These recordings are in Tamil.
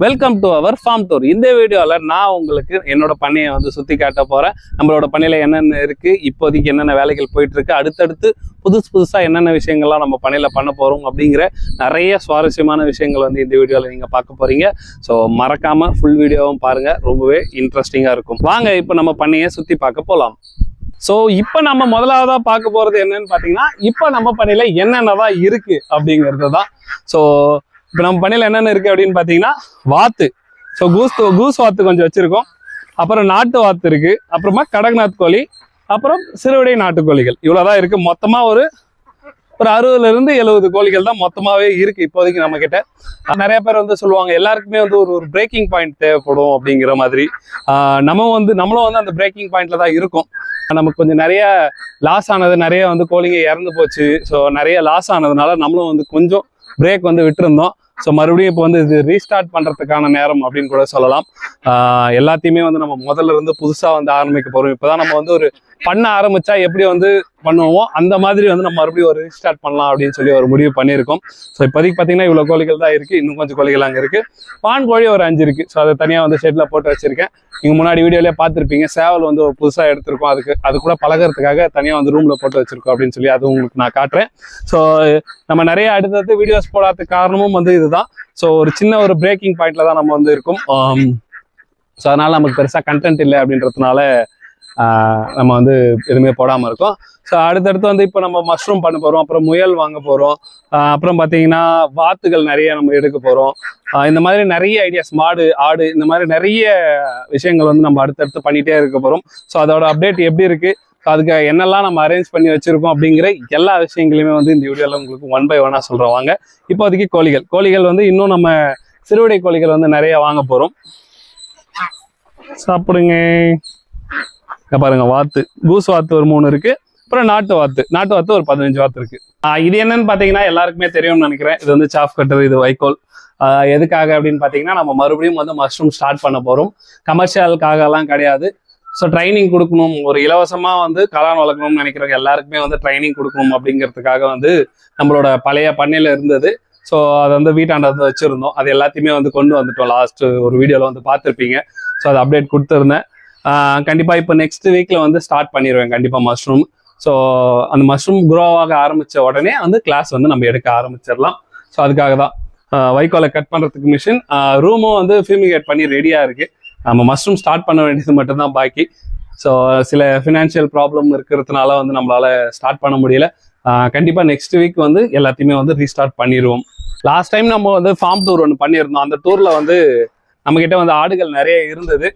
Welcome to our farm tour இந்த வீடியோவில் நான் உங்களுக்கு என்னோட பண்ணையை வந்து சுற்றி காட்ட போகிறேன் நம்மளோட பண்ணையில் என்னென்ன இருக்குது இப்போதைக்கு என்னென்ன வேலைகள் போயிட்டுருக்கு அடுத்தடுத்து புதுசு புதுசாக என்னென்ன விஷயங்கள்லாம் நம்ம பண்ணையில் பண்ண போகிறோம் அப்படிங்கிற நிறைய சுவாரஸ்யமான விஷயங்கள் வந்து இந்த வீடியோவில் நீங்கள் பார்க்க போகிறீங்க ஸோ மறக்காமல் ஃபுல் வீடியோவும் பாருங்கள் ரொம்பவே இன்ட்ரெஸ்டிங்காக இருக்கும். வாங்க இப்போ நம்ம பண்ணையை சுற்றி பார்க்க போகலாம் ஸோ இப்போ நம்ம முதலாவதாக பார்க்க போகிறது என்னன்னு பார்த்தீங்கன்னா இப்போ நம்ம பண்ணையில் என்னென்னதான் இருக்குது அப்படிங்கிறது தான் ஸோ இப்போ நம்ம பண்ணையில் என்னென்ன இருக்குது அப்படின்னு பார்த்தீங்கன்னா வாத்து. ஸோ கூஸ் கூஸ் வாத்து கொஞ்சம் வச்சுருக்கோம். அப்புறம் நாட்டு வாத்து இருக்குது அப்புறமா கடக்நாத் கோழி. அப்புறம் சிறுவிடை நாட்டுக்கோழிகள் இவ்வளோதான் இருக்குது மொத்தமாக ஒரு ஒரு அறுபதுலேருந்து எழுபது கோழிகள் தான் மொத்தமாகவே இருக்குது இப்போதைக்கு நம்மக்கிட்ட நிறைய பேர் வந்து சொல்லுவாங்க எல்லாருக்குமே வந்து ஒரு ஒரு பிரேக்கிங் பாயிண்ட் தேவைப்படும் அப்படிங்கிற மாதிரி. நம்ம வந்து நம்மளும் வந்து அந்த பிரேக்கிங் பாயிண்டில் தான் இருக்கும். நமக்கு கொஞ்சம் நிறைய லாஸ் ஆனது நிறைய வந்து கோழிங்க இறந்து போச்சு. ஸோ நிறைய லாஸ் ஆனதுனால நம்மளும் வந்து கொஞ்சம் பிரேக் வந்து விட்டுருந்தோம். ஸோ மறுபடியும் இப்போ வந்து இது ரீஸ்டார்ட் பண்ணுறதுக்கான நேரம் அப்படின்னு கூட சொல்லலாம். ஆஹ் எல்லாத்தையுமே வந்து நம்ம முதல்ல இருந்து புதுசாக வந்து ஆரம்பிக்க போகிறோம் இப்போ தான் நம்ம வந்து ஒரு பண்ண ஆரம்பிச்சா எப்படி வந்து பண்ணுவோமோ அந்த மாதிரி வந்து நம்ம மறுபடியும் ஒரு ஸ்டார்ட் பண்ணலாம் அப்படின்னு சொல்லி ஒரு முடிவு பண்ணியிருக்கோம். ஸோ இப்போதைக்கு பார்த்தீங்கன்னா இவ்வளோ கோழிகள் தான் இருக்குது இன்னும் கொஞ்சம் கோழிகள் அங்கே இருக்குது பான் கோழி ஒரு அஞ்சு இருக்குது ஸோ அதை தனியாக வந்து ஷெட்டில் போட்டு வச்சிருக்கேன். நீங்கள் முன்னாடி வீடியோலேயே பார்த்துருப்பீங்க. சேவல் வந்து ஒரு புதுசாக எடுத்திருக்கோம். அதுக்கு அது கூட பழகிறதுக்காக தனியாக வந்து ரூமில் போட்டு வச்சிருக்கோம் அப்படின்னு சொல்லி அது உங்களுக்கு நான் காட்டுறேன். ஸோ நம்ம நிறைய அடுத்தடுத்து வீடியோஸ் போடாததுக்கு காரணமும் வந்து இதுதான். ஸோ ஒரு சின்ன ஒரு பிரேக்கிங் பாயிண்ட்ல தான் நம்ம வந்து இருக்கோம். Um, ஸோ அதனால நமக்கு பெருசாக கண்டென்ட் இல்லை அப்படின்றதுனால நம்ம வந்து எதுவுமே போடாமல் இருக்கோம். ஸோ அடுத்தடுத்து வந்து இப்போ நம்ம மஷ்ரூம் பண்ண போகிறோம் அப்புறம் முயல் வாங்க போகிறோம் அப்புறம் பார்த்தீங்கன்னா வாத்துகள் நிறைய நம்ம எடுக்க போகிறோம் இந்த மாதிரி நிறைய ஐடியாஸ் மாடு ஆடு இந்த மாதிரி நிறைய விஷயங்கள் வந்து நம்ம அடுத்தடுத்து பண்ணிகிட்டே இருக்க போகிறோம் ஸோ அதோட அப்டேட் எப்படி இருக்குது ஸோ அதுக்கு என்னெல்லாம் நம்ம அரேஞ்ச் பண்ணி வச்சிருக்கோம் அப்படிங்கிற எல்லா விஷயங்களையுமே வந்து இந்த வீடியோவில் உங்களுக்கு ஒன் பை ஒன்னாக சொல்கிறோம் வாங்க. இப்போதைக்கு கோழிகள். கோழிகள் வந்து இன்னும் நம்ம சிறுவிடை கோழிகள் வந்து நிறைய வாங்க போகிறோம் சாப்பிடுங்க. பாருங்க வாத்து. கூஸ் வாத்து ஒரு மூணு இருக்கு. அப்புறம் நாட்டு வாத்து. நாட்டு வாத்து ஒரு பதினஞ்சு வாத்து இருக்கு. இது என்னன்னு பாத்தீங்கன்னா எல்லாருக்குமே தெரியும்னு நினைக்கிறேன். இது வந்து சாஃப் கட்டர் இது வைக்கோல். எதுக்காக அப்படின்னு பாத்தீங்கன்னா நம்ம மறுபடியும் வந்து மஷ்ரூம் ஸ்டார்ட் பண்ண போறோம். கமர்ஷியலுக்காக எல்லாம் கிடையாது. ஸோ ட்ரைனிங் கொடுக்கணும். ஒரு இலவசமா வந்து கலான் வளர்க்கணும்னு நினைக்கிறவங்க எல்லாருக்குமே வந்து ட்ரைனிங் கொடுக்கணும் அப்படிங்கிறதுக்காக வந்து நம்மளோட பழைய பண்ணையில இருந்தது. ஸோ அதை வந்து வீட்டாண்ட வந்து வச்சிருந்தோம். அது எல்லாத்தையுமே வந்து கொண்டு வந்துட்டோம். லாஸ்ட் ஒரு வீடியோவில் வந்து பார்த்துருப்பீங்க. ஸோ அது அப்டேட் கொடுத்துருந்தேன். கண்டிப்பாக கண்டிப்பா இப்போ நெக்ஸ்ட் வீக்ல வந்து ஸ்டார்ட் பண்ணிடுவேன் கண்டிப்பா மஷ்ரூம் ஸோ அந்த மஷ்ரூம் குரோ ஆக ஆரம்பிச்ச உடனே வந்து கிளாஸ் வந்து நம்ம எடுக்க ஆரம்பிச்சிடலாம். ஸோ அதுக்காக தான். வைக்கோலை கட் பண்றதுக்கு மிஷின் ரூமும் வந்து ஃபியூமிகேட் பண்ணி ரெடியா இருக்கு. நம்ம மஷ்ரூம் ஸ்டார்ட் பண்ண வேண்டியது மட்டும்தான் பாக்கி. ஸோ சில ஃபினான்ஷியல் ப்ராப்ளம் இருக்கிறதுனால வந்து நம்மளால ஸ்டார்ட் பண்ண முடியல. கண்டிப்பாக கண்டிப்பா நெக்ஸ்ட் வீக் வந்து எல்லாத்தையுமே வந்து ரீஸ்டார்ட் பண்ணிடுவோம் லாஸ்ட் டைம் நம்ம வந்து ஃபார்ம் டூர் ஒன்று பண்ணியிருந்தோம். அந்த டூர்ல வந்து நம்ம கிட்ட வந்து ஆடுகள் நிறைய இருந்தது.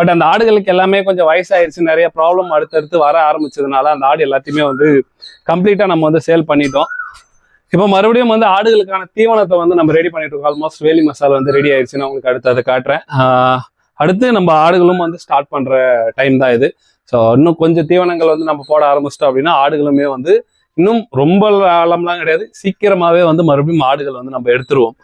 பட் அந்த ஆடுகளுக்கு எல்லாமே கொஞ்சம் வயசாயிருச்சு நிறைய ப்ராப்ளம் அடுத்தடுத்து வர ஆரம்பிச்சதுனால அந்த ஆடு எல்லாத்தையுமே வந்து கம்ப்ளீட்டா நம்ம வந்து சேல் பண்ணிட்டோம். இப்போ மறுபடியும் வந்து ஆடுகளுக்கான தீவனத்தை வந்து நம்ம ரெடி பண்ணிட்டு இருக்கோம். ஆல்மோஸ்ட் வேலி மசாலா வந்து ரெடி ஆயிடுச்சு நான் உங்களுக்கு அடுத்து அதை காட்டுறேன். அடுத்து நம்ம ஆடுகளும் வந்து ஸ்டார்ட் பண்ற டைம் தான் இது. ஸோ இன்னும் கொஞ்சம் தீவனங்கள் வந்து நம்ம போட ஆரம்பிச்சிட்டோம் அப்படின்னா ஆடுகளுமே வந்து இன்னும் ரொம்ப ஆழம்லாம் கிடையாது. சீக்கிரமாவே வந்து மறுபடியும் ஆடுகள் வந்து நம்ம எடுத்துருவோம்.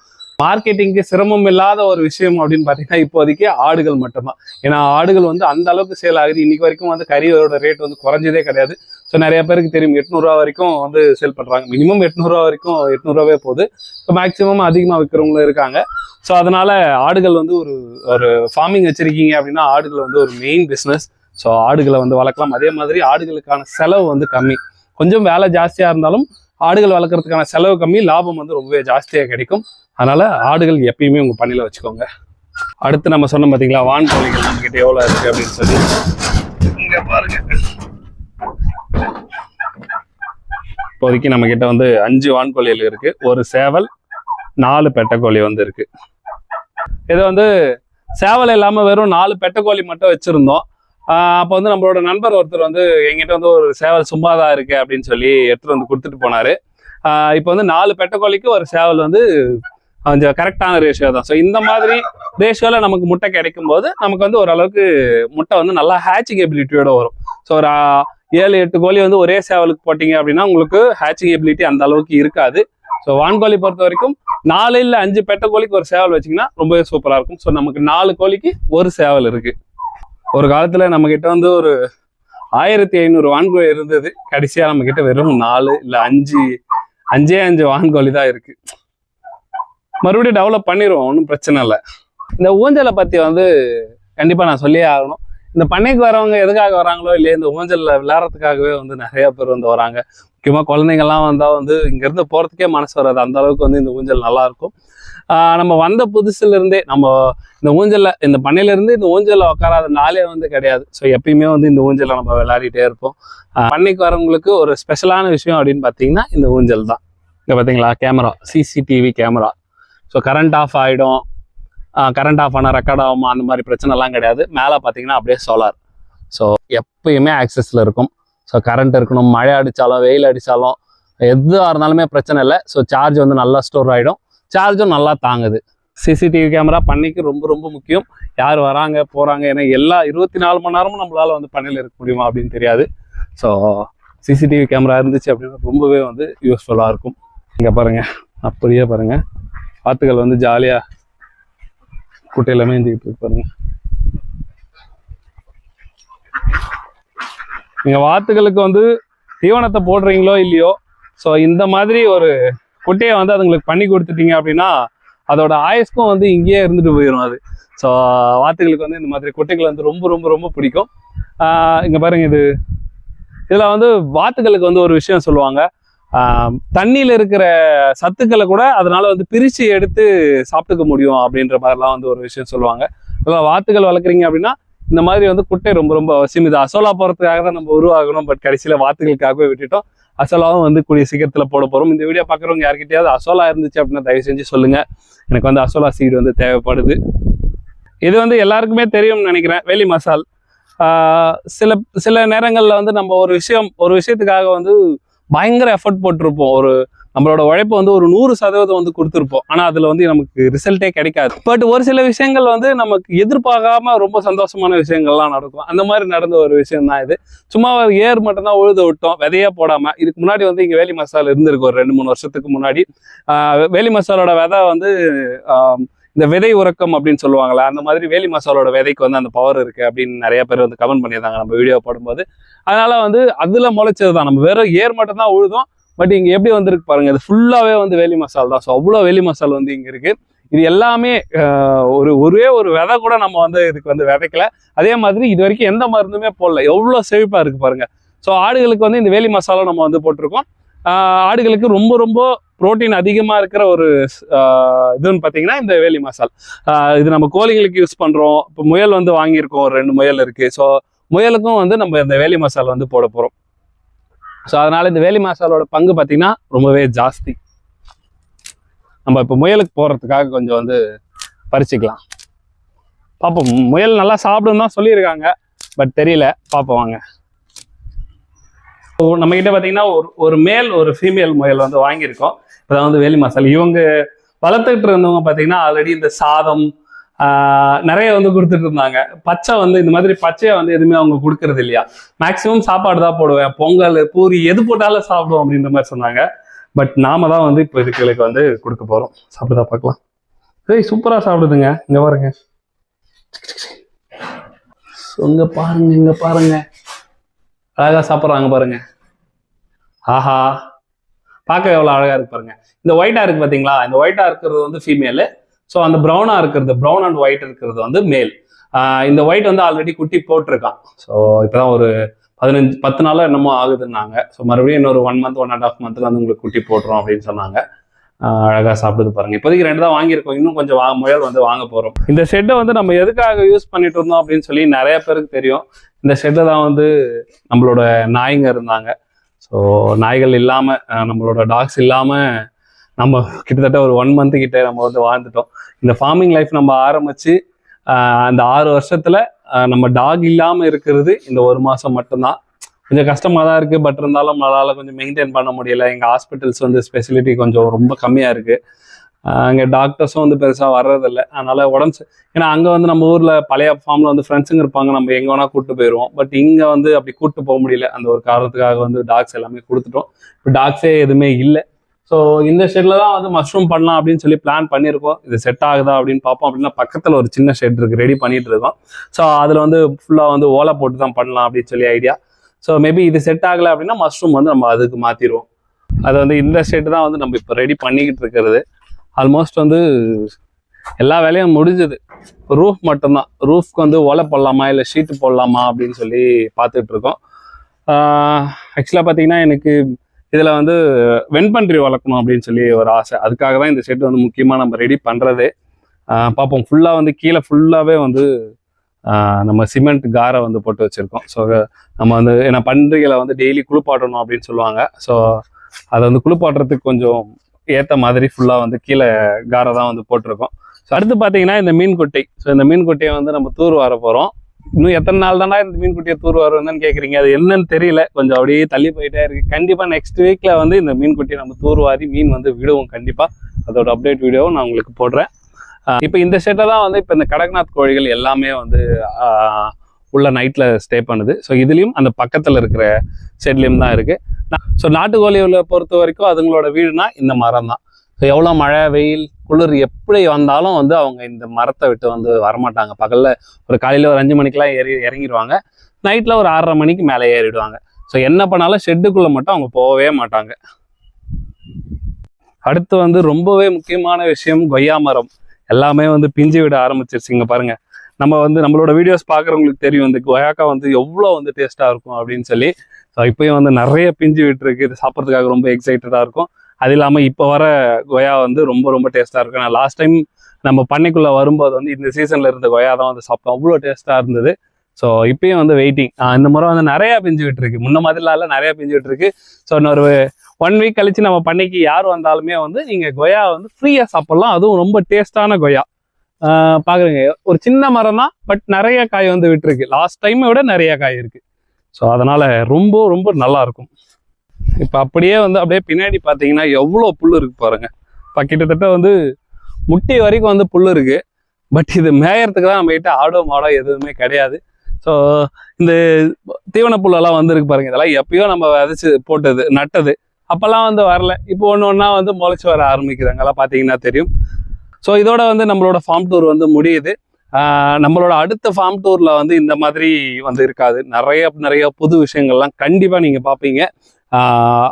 மார்க்கெட்டிங்க்கு சிரமம் இல்லாத ஒரு விஷயம் அப்படின்னு பார்த்தீங்கன்னா இப்போதைக்கு ஆடுகள் மட்டும்தான். ஏன்னா ஆடுகள் வந்து அந்த அளவுக்கு சேல் ஆகுது. இன்னைக்கு வரைக்கும் வந்து கறியோட ரேட் வந்து குறைஞ்சதே கிடையாது. ஸோ நிறைய பேருக்கு தெரியும் எட்நூறுரூவா வரைக்கும் வந்து சேல் பண்ணுறாங்க மினிமம் எட்நூறுரூவா வரைக்கும் எட்நூறுரூவாவே போகுது. இப்போ மேக்ஸிமம் அதிகமாக விற்கிறவங்களும் இருக்காங்க. ஸோ அதனால ஆடுகள் வந்து ஒரு ஒரு ஃபார்மிங் வச்சிருக்கீங்க அப்படின்னா ஆடுகள் வந்து ஒரு மெயின் பிஸ்னஸ் ஸோ ஆடுகளை வந்து வளர்க்கலாம். அதே மாதிரி ஆடுகளுக்கான செலவு வந்து கம்மி. கொஞ்சம் வேலை ஜாஸ்தியாக இருந்தாலும் ஆடுகள் வளர்க்குறதுக்கான செலவு கம்மி லாபம் வந்து ரொம்பவே ஜாஸ்தியாக கிடைக்கும். அதனால ஆடுகள் எப்பயுமே உங்கள் பண்ணியில் வச்சுக்கோங்க. அடுத்து நம்ம சொன்னோம் பார்த்தீங்களா வான் கோழிகள் நம்ம கிட்ட எவ்வளவு அப்படின்னு சொல்லி. இங்கே பாருங்க. இப்போதைக்கு நம்ம வந்து அஞ்சு வான்கோழிகள் இருக்குது ஒரு சேவல் நாலு பெட்டைக்கோழி வந்து இருக்கு. இது வந்து சேவல் இல்லாமல் வெறும் நாலு பெட்டைக்கோழி மட்டும் வச்சுருந்தோம். அப்போ வந்து நம்மளோட நண்பர் ஒருத்தர் வந்து எங்கிட்ட வந்து ஒரு சேவல் சும்மாதான் இருக்கு அப்படின்னு சொல்லி எடுத்துட்டு வந்து கொடுத்துட்டு போனாரு. இப்போ வந்து நாலு பெட்டக்கோழிக்கு ஒரு சேவல் வந்து கொஞ்சம் கரெக்டான ரேஷியோ தான். ஸோ இந்த மாதிரி ரேஷியோவில் நமக்கு முட்டை கிடைக்கும் போது நமக்கு வந்து ஓரளவுக்கு முட்டை வந்து நல்லா ஹேச்சிங் எபிலிட்டியோட வரும். ஸோ ஒரு ஏழு எட்டு கோழி வந்து ஒரே சேவலுக்கு போட்டிங்க அப்படின்னா உங்களுக்கு ஹேச்சிங் எபிலிட்டி அந்த அளவுக்கு இருக்காது. ஸோ வான்கோழி பொறுத்த வரைக்கும் நாலு இல்லை அஞ்சு பெட்ட கோழிக்கு ஒரு சேவல் வச்சிங்கன்னா ரொம்பவே சூப்பராக இருக்கும். ஸோ நமக்கு நாலு கோழிக்கு ஒரு சேவல் இருக்குது ஒரு காலத்தில் நம்ம கிட்ட வந்து ஒரு ஆயிரத்தி ஐநூறு வான்கோழி இருந்தது. கடைசியாக நம்ம கிட்ட வெறும் நாலு இல்லை அஞ்சு அஞ்சே அஞ்சு வான்கோழி தான் இருக்கு. மறுபடியும் டெவலப் பண்ணிடுவோம் ஒன்றும் பிரச்சனை இல்லை. இந்த ஊஞ்சலை பற்றி வந்து கண்டிப்பாக நான் சொல்லியே ஆகணும். இந்த பண்ணைக்கு வரவங்க எதுக்காக வராங்களோ இல்லையா இந்த ஊஞ்சலில் விளையாடுறதுக்காகவே வந்து நிறைய பேர் வந்து வராங்க. முக்கியமாக குழந்தைங்கள்லாம் வந்தால் வந்து இங்கேருந்து போகிறதுக்கே மனசு வராது. அந்த அளவுக்கு வந்து இந்த ஊஞ்சல் நல்லா இருக்கும். நம்ம வந்த புதுசுலேருந்தே நம்ம இந்த ஊஞ்சலில் இந்த பண்ணையிலேருந்து இந்த ஊஞ்சலில் உட்காராத நாளே வந்து கிடையாது. ஸோ எப்பயுமே வந்து இந்த ஊஞ்சலில் நம்ம விளையாடிட்டே இருப்போம். பண்ணைக்கு வரவங்களுக்கு ஒரு ஸ்பெஷலான விஷயம் அப்படின்னு பார்த்தீங்கன்னா இந்த ஊஞ்சல் தான். இங்கே பார்த்தீங்களா? Camera CCTV camera. So current off ஆகிடும் கரண்ட் ஆஃப் ஆனால் ரெக்கார்ட் ஆகுமா? அந்த மாதிரி பிரச்சனைலாம் கிடையாது. மேலே பார்த்தீங்கன்னா அப்படியே சோலார் ஸோ எப்பயுமே ஆக்சஸில் இருக்கும். ஸோ கரண்ட் இருக்கணும். மழை அடித்தாலும் வெயில் அடித்தாலும் எதுவாக இருந்தாலுமே பிரச்சனை இல்லை. ஸோ சார்ஜ் வந்து நல்லா ஸ்டோர் ஆகிடும் சார்ஜும் நல்லா தாங்குது. சிசிடிவி கேமரா பண்ணிக்கு ரொம்ப ரொம்ப முக்கியம். யார் வராங்க போகிறாங்க ஏன்னா எல்லா இருபத்தி நாலு மணி நேரமும் நம்மளால் வந்து பண்ணையில் இருக்க முடியுமா அப்படின்னு தெரியாது. ஸோ சிசிடிவி கேமரா இருந்துச்சு அப்படின்னா ரொம்பவே வந்து யூஸ்ஃபுல்லாக இருக்கும். இங்கே பாருங்கள் அப்படியே பாருங்கள் வாத்துகள் வந்து ஜாலியாக குட்டையில் மேய்ஞ்சிக்கிட்டு இருக்கு நீங்கள் வாத்துகளுக்கு வந்து தீவனத்தை போடுறீங்களோ இல்லையோ? ஸோ இந்த மாதிரி ஒரு குட்டையை வந்து அதுங்களுக்கு பண்ணி கொடுத்துட்டீங்க அப்படின்னா அதோட ஆயுஸ்க்கும் வந்து இங்கேயே இருந்துட்டு போயிடும் அது. ஸோ வாத்துகளுக்கு வந்து இந்த மாதிரி குட்டைகள் வந்து ரொம்ப ரொம்ப ரொம்ப பிடிக்கும். இங்கே பாருங்க இது. இதில் வந்து வாத்துகளுக்கு வந்து ஒரு விஷயம் சொல்லுவாங்க. தண்ணியில் இருக்கிற சத்துக்களை கூட அதனால வந்து பிரிச்சு எடுத்து சாப்பிட்டுக்க முடியும் அப்படின்ற மாதிரிலாம் வந்து ஒரு விஷயம் சொல்லுவாங்க. அதனால வாத்துகள் வளர்க்குறீங்க அப்படின்னா இந்த மாதிரி வந்து குட்டை ரொம்ப ரொம்ப அவசியம். இது அசோலா போகிறதுக்காக தான் நம்ம உருவாகணும். பட் கடைசியில் வாத்துகளுக்காகவே விட்டுட்டோம். அசோலாவும் வந்து கூடிய சீக்கிரத்தில் போட போகிறோம் இந்த வீடியோ பார்க்குறவங்க யார்கிட்டயாவது அசோலா இருந்துச்சு அப்படின்னா தயவு செஞ்சு சொல்லுங்க. எனக்கு வந்து அசோலா சீடு வந்து தேவைப்படுது. இது வந்து எல்லாருக்குமே தெரியும்னு நினைக்கிறேன். வேலி மசால். ஆஹ் சில சில நேரங்களில் வந்து நம்ம ஒரு விஷயம் ஒரு விஷயத்துக்காக வந்து பயங்கர எஃபர்ட் போட்டிருப்போம். ஒரு நம்மளோட உழைப்பு வந்து ஒரு நூறு சதவீதம் வந்து கொடுத்துருப்போம். ஆனால் அதில் வந்து நமக்கு ரிசல்ட்டே கிடைக்காது. பட் ஒரு சில விஷயங்கள் வந்து நமக்கு எதிர்பார்க்காம ரொம்ப சந்தோஷமான விஷயங்கள்லாம் நடக்கும். அந்த மாதிரி நடந்த ஒரு விஷயம் தான் இது. சும்மா ஏர் மட்டும்தான் உழுத விட்டோம். விதையே போடாமல் இதுக்கு முன்னாடி வந்து இங்கே வேலி மசாலா இருந்திருக்கு ஒரு ரெண்டு மூணு வருஷத்துக்கு முன்னாடி. வேலி மசாலோட விதை வந்து இந்த விதை உறக்கம் அப்படின்னு சொல்லுவாங்களே அந்த மாதிரி வேலி மசாலோட விதைக்கு வந்து அந்த பவர் இருக்கு அப்படின்னு நிறைய பேர் வந்து கமெண்ட் பண்ணியிருந்தாங்க நம்ம வீடியோ போடும்போது. அதனால வந்து அதுல முளைச்சது தான் நம்ம வெறும் ஏர் மட்டும் தான் உழுதும். பட் இங்க எப்படி வந்திருக்கு பாருங்க இது ஃபுல்லாவே வந்து வேலி மசால் தான். ஸோ அவ்வளோ வேலி மசால் வந்து இங்க இருக்கு. இது எல்லாமே ஒரு ஒரே ஒரு விதை கூட நம்ம வந்து இதுக்கு வந்து விதைக்கல. அதே மாதிரி இது வரைக்கும் எந்த மருந்துமே போடல. எவ்வளோ செழிப்பா இருக்கு பாருங்க. ஸோ ஆடுகளுக்கு வந்து இந்த வேலி மசாலா நம்ம வந்து போட்டிருக்கோம். ஆடுகளுக்கு ரொம்ப ரொம்ப புரோட்டீன் அதிகமாக இருக்கிற ஒரு இதுன்னு பார்த்தீங்கன்னா இந்த வேலி மசால். இது நம்ம கோழிகளுக்கு யூஸ் பண்ணுறோம் இப்போ முயல் வந்து வாங்கியிருக்கோம். ஒரு ரெண்டு முயல் இருக்குது ஸோ முயலுக்கும் வந்து நம்ம இந்த வேலி மசால் வந்து போட போகிறோம் ஸோ அதனால இந்த வேலி மசாலோட பங்கு பார்த்திங்கன்னா ரொம்பவே ஜாஸ்தி. நம்ம இப்போ முயலுக்கு போகிறதுக்காக கொஞ்சம் வந்து பறிச்சுக்கலாம். பார்ப்போம் முயல் நல்லா சாப்பிடும் தான் சொல்லியிருக்காங்க. பட் தெரியல பார்ப்போம் வாங்க. இப்போ நம்ம கிட்ட பார்த்தீங்கன்னா ஒரு ஒரு மேல் ஒரு ஃபீமேல் முயல் வந்து வாங்கியிருக்கோம். இப்போதான் வந்து வேலி மசாலா. இவங்க வளர்த்துக்கிட்டு இருந்தவங்க பார்த்தீங்கன்னா ஆல்ரெடி இந்த சாதம் நிறைய வந்து கொடுத்துட்டு இருந்தாங்க பச்சை வந்து இந்த மாதிரி பச்சையை வந்து எதுவுமே அவங்க கொடுக்கறது இல்லையா? மேக்ஸிமம் சாப்பாடு தான் போடுவேன். பொங்கல் பூரி எது போட்டாலும் சாப்பிடுவோம் அப்படின்ற மாதிரி சொன்னாங்க. பட் நாம தான் வந்து இப்போ இதுகளுக்கு வந்து கொடுக்க போறோம். சாப்பிடுதா பார்க்கலாம். ஏய் சூப்பராக சாப்பிடுதுங்க. இங்கே பாருங்க. இங்க பாருங்க இங்க பாருங்க. அழகா சாப்பிட்றாங்க பாருங்க. ஆஹா. பார்க்க எவ்வளோ அழகா இருக்கு பாருங்க. இந்த ஒயிட்டா இருக்கு பாத்தீங்களா? இந்த ஒயிட்டா இருக்கிறது வந்து ஃபீமேலு ஸோ அந்த ப்ரௌனாக இருக்கிறது ப்ரௌன் அண்ட் ஒயிட் இருக்கிறது வந்து மேல் இந்த ஒயிட் வந்து ஆல்ரெடி குட்டி போட்டிருக்கான். ஸோ இப்போ தான் ஒரு பதினஞ்சு பத்து நாளாக என்னமோ ஆகுதுன்னாங்க. ஸோ மறுபடியும் இன்னொரு one month one and half மந்த்தில் வந்து உங்களுக்கு குட்டி போட்டுரும் அப்படின்னு சொன்னாங்க. அழகாக சாப்பிடுது பாருங்க. இப்போதைக்கு ரெண்டு தான் வாங்கியிருக்கோம். இன்னும் கொஞ்சம் வா முயல் வந்து வாங்க போகிறோம் இந்த ஷெட்டை வந்து நம்ம எதுக்காக யூஸ் பண்ணிட்டு இருந்தோம் அப்படின்னு சொல்லி நிறைய பேருக்கு தெரியும். இந்த ஷெட்டை தான் வந்து நம்மளோட நாய்ங்க இருந்தாங்க. ஸோ நாய்கள் இல்லாமல் நம்மளோட டாக்ஸ் இல்லாமல் நம்ம கிட்டத்தட்ட ஒரு ஒன் மந்த் கிட்ட நம்ம வந்து வாழ்ந்துட்டோம். இந்த ஃபார்மிங் லைஃப் நம்ம ஆரம்பிச்சு அந்த ஆறு வருஷத்துல நம்ம டாக் இல்லாம இருக்கிறது இந்த ஒரு மாசம் மட்டும்தான். கொஞ்சம் கஷ்டமா தான் இருக்கு பட் இருந்தாலும் நம்மளால கொஞ்சம் மெயின்டைன் பண்ண முடியல. எங்க ஹாஸ்பிட்டல்ஸ் வந்து ஸ்பெசிலிட்டி கொஞ்சம் ரொம்ப கம்மியா இருக்கு. அங்கே அங்க டாக்டர்ஸும் வந்து பெருசா வர்றதில்ல. அதனால உடம்பு ஏன்னா அங்க வந்து நம்ம ஊர்ல பழைய ஃபார்ம்ல வந்து ஃப்ரெண்ட்ஸுங்க இருப்பாங்க. நம்ம எங்க வேணா கூப்பிட்டு போயிடுவோம் பட் இங்க வந்து அப்படி கூப்பிட்டு போக முடியல. அந்த ஒரு காரணத்துக்காக வந்து டாக்ஸ் எல்லாமே கொடுத்துட்டோம். இப்போ டாக்ஸே எதுவுமே இல்லை. ஸோ இந்த ஷெட்ல தான் வந்து மஷ்ரூம் பண்ணலாம் அப்படின்னு சொல்லி பிளான் பண்ணியிருக்கோம். இது செட் ஆகுதா அப்படின்னு பார்ப்போம். அப்படின்னா பக்கத்தில் ஒரு சின்ன ஷெட் இருக்கு. ரெடி பண்ணிட்டு இருக்கோம். ஸோ அதில் வந்து ஃபுல்லாக வந்து ஓலை போட்டு தான் பண்ணலாம் அப்படின்னு சொல்லி ஐடியா ஸோ மேபி இது செட் ஆகலை அப்படின்னா மஷ்ரூம் வந்து நம்ம அதுக்கு மாற்றிடுவோம் அது வந்து இந்த ஷெட் தான் வந்து நம்ம இப்போ ரெடி பண்ணிக்கிட்டு இருக்கிறது. ஆல்மோஸ்ட் வந்து எல்லா வேலையும் முடிஞ்சது. ரூஃப் மட்டும்தான். ரூஃப்க்கு வந்து ஓலை போடலாமா இல்லை ஷீட்டு போடலாமா அப்படின்னு சொல்லி பார்த்துட்டு இருக்கோம். ஆக்சுவலாக பார்த்தீங்கன்னா எனக்கு இதில் வந்து வெண்பன்றி வளர்க்கணும் அப்படின்னு சொல்லி ஒரு ஆசை. அதுக்காக தான் இந்த ஷெட் வந்து முக்கியமாக நம்ம ரெடி பண்ணுறதே பார்ப்போம். ஃபுல்லாக வந்து கீழே ஃபுல்லாகவே வந்து நம்ம சிமெண்ட் காரை வந்து போட்டு வச்சுருக்கோம். ஸோ நம்ம வந்து ஏன்னா பன்றிகளை வந்து டெய்லி குளிப்பாட்டணும் அப்படின்னு சொல்லுவாங்க. ஸோ அதை வந்து குளிப்பாட்டுறதுக்கு கொஞ்சம் ஏற்ற மாதிரி ஃபுல்லாக வந்து கீழே காரை தான் வந்து போட்டிருக்கோம். ஸோ அடுத்து பார்த்தீங்கன்னா இந்த மீன் குட்டை ஸோ இந்த மீன் குட்டையை வந்து நம்ம தூர் வர போகிறோம் இன்னும் எத்தனை நாள் தானே இந்த மீன்குட்டியை தூர் வருதுன்னு கேட்குறீங்க அது என்னன்னு தெரியல. கொஞ்சம் அப்படியே தள்ளி போயிட்டே இருக்கு. கண்டிப்பாக நெக்ஸ்ட் வீக்கில் வந்து இந்த மீன்குட்டியை நம்ம தூர்வாரி மீன் வந்து விடுவோம் கண்டிப்பாக அதோட அப்டேட் வீடியோவும் நான் உங்களுக்கு போடுறேன். இப்போ இந்த செட்டை தான் வந்து இப்போ இந்த கடக்நாத் கோழிகள் எல்லாமே வந்து ஆஹ், உள்ள நைட்டில் ஸ்டே பண்ணுது. ஸோ இதுலேயும் அந்த பக்கத்தில் இருக்கிற செட்லேயும் தான் இருக்குது ஸோ நாட்டுக்கோழிகளை பொறுத்த வரைக்கும் அதுங்களோட வீடுனா இந்த மரம் தான் ஸோ எவ்வளோ மழை வெயில் குளிர் எப்படி வந்தாலும் வந்து அவங்க இந்த மரத்தை விட்டு வந்து வரமாட்டாங்க. பகலில் ஒரு காலையில் ஒரு அஞ்சு மணிக்கெலாம் ஏறி இறங்கிடுவாங்க நைட்டில் ஒரு ஆறரை மணிக்கு மேலே ஏறிடுவாங்க. ஸோ என்ன பண்ணாலும் ஷெட்டுக்குள்ளே மட்டும் அவங்க போகவே மாட்டாங்க. அடுத்து வந்து ரொம்பவே முக்கியமான விஷயம் கொய்யா மரம். எல்லாமே வந்து பிஞ்சு விட ஆரம்பிச்சிருச்சுங்க பாருங்க. நம்ம வந்து நம்மளோட வீடியோஸ் பார்க்குறவங்களுக்கு தெரியும். இந்த கொயாக்கா வந்து எவ்வளோ வந்து டேஸ்ட்டாக இருக்கும் அப்படின்னு சொல்லி. ஸோ இப்போயும் வந்து நிறைய பிஞ்சு விட்டுருக்கு. இது சாப்பிட்றதுக்காக ரொம்ப எக்ஸைட்டடாக இருக்கும். அது இல்லாமல் இப்போ வர கொயா வந்து ரொம்ப ரொம்ப டேஸ்ட்டாக இருக்கும் நான் லாஸ்ட் டைம் நம்ம பண்ணைக்குள்ளே வரும்போது வந்து இந்த சீசனில் இருந்த கொயா தான் வந்து சாப்பிட்டோம். அவ்வளோ டேஸ்ட்டாக இருந்தது. ஸோ இப்பயும் வந்து வெயிட்டிங் இந்த முறை வந்து நிறையா பிஞ்சு விட்டுருக்கு முன்ன மாதிரிலாம் இல்லை நிறையா பிஞ்சு விட்டுருக்கு ஸோ இன்னொரு ஒன் வீக் கழிச்சு நம்ம பண்ணைக்கு யார் வந்தாலுமே வந்து நீங்கள் கொயா வந்து ஃப்ரீயாக சாப்பிட்லாம். அதுவும் ரொம்ப டேஸ்டான கொயா பார்க்குறீங்க ஒரு சின்ன மரம் தான் பட் நிறைய காய் வந்து விட்டுருக்கு. லாஸ்ட் டைமை விட நிறைய காய் இருக்குது ஸோ அதனால் ரொம்ப ரொம்ப நல்லா இருக்கும். இப்போ அப்படியே வந்து அப்படியே பின்னாடி பார்த்தீங்கன்னா எவ்வளோ புல் இருக்கு பாருங்க. இப்போ கிட்டத்தட்ட வந்து முட்டி வரைக்கும் வந்து புல் இருக்கு. பட் இது மேயறதுக்கு தான் நம்ம கிட்ட ஆடோ மாடோ எதுவுமே கிடையாது. ஸோ இந்த தீவன புல்லெல்லாம் வந்துருக்கு பாருங்க. இதெல்லாம் எப்பயோ நம்ம விதைச்சு போட்டது நட்டது. அப்போல்லாம் வந்து வரல. இப்போ ஒன்று ஒன்றா வந்து முளைச்சி வர ஆரம்பிக்கிறாங்கலாம் பார்த்தீங்கன்னா தெரியும். ஸோ இதோட வந்து நம்மளோட ஃபார்ம் டூர் வந்து முடியுது. நம்மளோட அடுத்த ஃபார்ம் டூரில் வந்து இந்த மாதிரி வந்து இருக்காது. நிறைய நிறைய புது விஷயங்கள்லாம் கண்டிப்பாக நீங்கள் பார்ப்பீங்க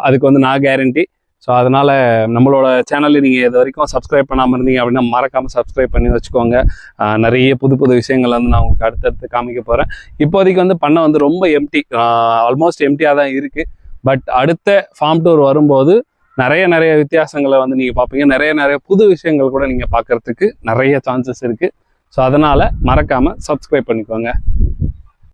அதுக்கு வந்து நான் கேரண்டி ஸோ அதனால் நம்மளோட சேனலில் நீங்கள் இது வரைக்கும் சப்ஸ்கிரைப் பண்ணாமல் இருந்தீங்க அப்படின்னா மறக்காமல் சப்ஸ்கிரைப் பண்ணி வச்சுக்கோங்க. நிறைய புது புது விஷயங்கள் வந்து நான் உங்களுக்கு அடுத்தடுத்து காமிக்க போகிறேன் இப்போதைக்கு வந்து பண்ண வந்து ரொம்ப எம்டி ஆல்மோஸ்ட் எம்டியாக தான் இருக்குது பட் அடுத்த ஃபார்ம் டூர் வரும்போது நிறைய நிறைய வித்தியாசங்களை வந்து நீங்கள் பார்ப்பீங்க. நிறைய நிறைய புது விஷயங்கள் கூட நீங்கள் பார்க்கறதுக்கு நிறைய சான்சஸ் இருக்குது ஸோ அதனால் மறக்காமல் சப்ஸ்கிரைப் பண்ணிக்கோங்க.